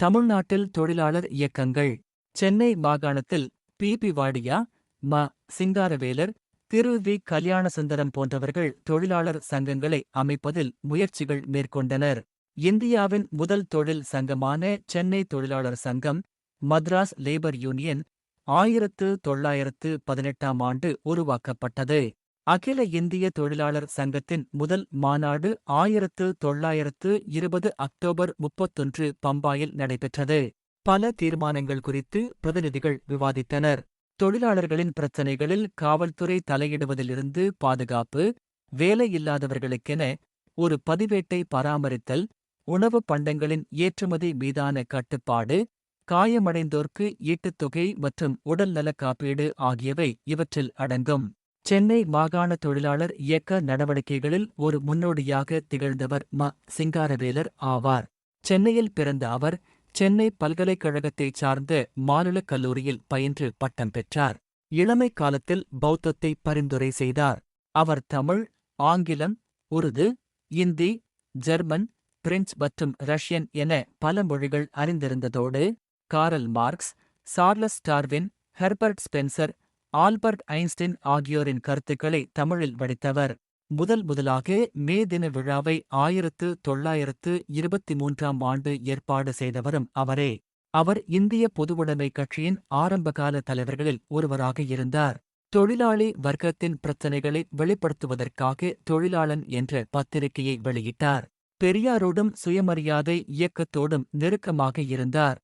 தமிழ்நாட்டில் தொழிலாளர் இயக்கங்கள். சென்னை மாகாணத்தில் பி. பி. வாடியா ம. சிங்காரவேலர் திரு. வி. கல்யாணசுந்தரம் போன்றவர்கள் தொழிலாளர் சங்கங்களை அமைப்பதில் முயற்சிகள் மேற்கொண்டனர். இந்தியாவின் முதல் தொழில் சங்கமான சென்னை தொழிலாளர் சங்கம் மத்ராஸ் லேபர் யூனியன் ஆயிரத்து தொள்ளாயிரத்து பதினெட்டாம் ஆண்டு உருவாக்கப்பட்டது. அகில இந்திய தொழிலாளர் சங்கத்தின் முதல் மாநாடு ஆயிரத்து தொள்ளாயிரத்து இருபது அக்டோபர் முப்பத்தொன்று பம்பாயில் நடைபெற்றது. பல தீர்மானங்கள் குறித்து பிரதிநிதிகள் விவாதித்தனர். தொழிலாளர்களின் பிரச்சினைகளில் காவல்துறை தலையிடுவதிலிருந்து பாதுகாப்பு வேலையில்லாதவர்களுக்கென ஒரு பதிவேட்டை பராமரித்தல் உணவுப் பண்டங்களின் ஏற்றுமதி மீதான கட்டுப்பாடு காயமடைந்தோர்க்கு ஈட்டுத்தொகை மற்றும் உடல்நலக் காப்பீடு ஆகியவை இவற்றில் அடங்கும். சென்னை மாகாண தொழிலாளர் இயக்க நடவடிக்கைகளில் ஒரு முன்னோடியாக திகழ்ந்தவர் ம. சிங்காரவேலர் ஆவார். சென்னையில் பிறந்த அவர் சென்னை பல்கலைக்கழகத்தைச் சார்ந்த மாநிலக் கல்லூரியில் பயின்று பட்டம் பெற்றார். இளமை காலத்தில் பௌத்தத்தை பரிந்துரை செய்தார். அவர் தமிழ் ஆங்கிலம் உருது இந்தி ஜெர்மன் பிரெஞ்சு மற்றும் ரஷ்யன் என பல மொழிகள் அறிந்திருந்ததோடு Karl Marx Charles Darwin Herbert Spencer Albert Einstein ஆகியோரின் கருத்துக்களை தமிழில் வடித்தவர். முதல் முதலாக மே தின விழாவை ஆயிரத்து தொள்ளாயிரத்து இருபத்தி மூன்றாம் ஆண்டு ஏற்பாடு செய்தவரும் அவரே. அவர் இந்திய பொதுவுடைமை கட்சியின் ஆரம்பகால தலைவர்களில் ஒருவராக இருந்தார். தொழிலாளி வர்க்கத்தின் பிரச்சினைகளை வெளிப்படுத்துவதற்காக தொழிலாளன் என்ற பத்திரிகையை வெளியிட்டார். பெரியாரோடும் சுயமரியாதை இயக்கத்தோடும் நெருக்கமாக இருந்தார்.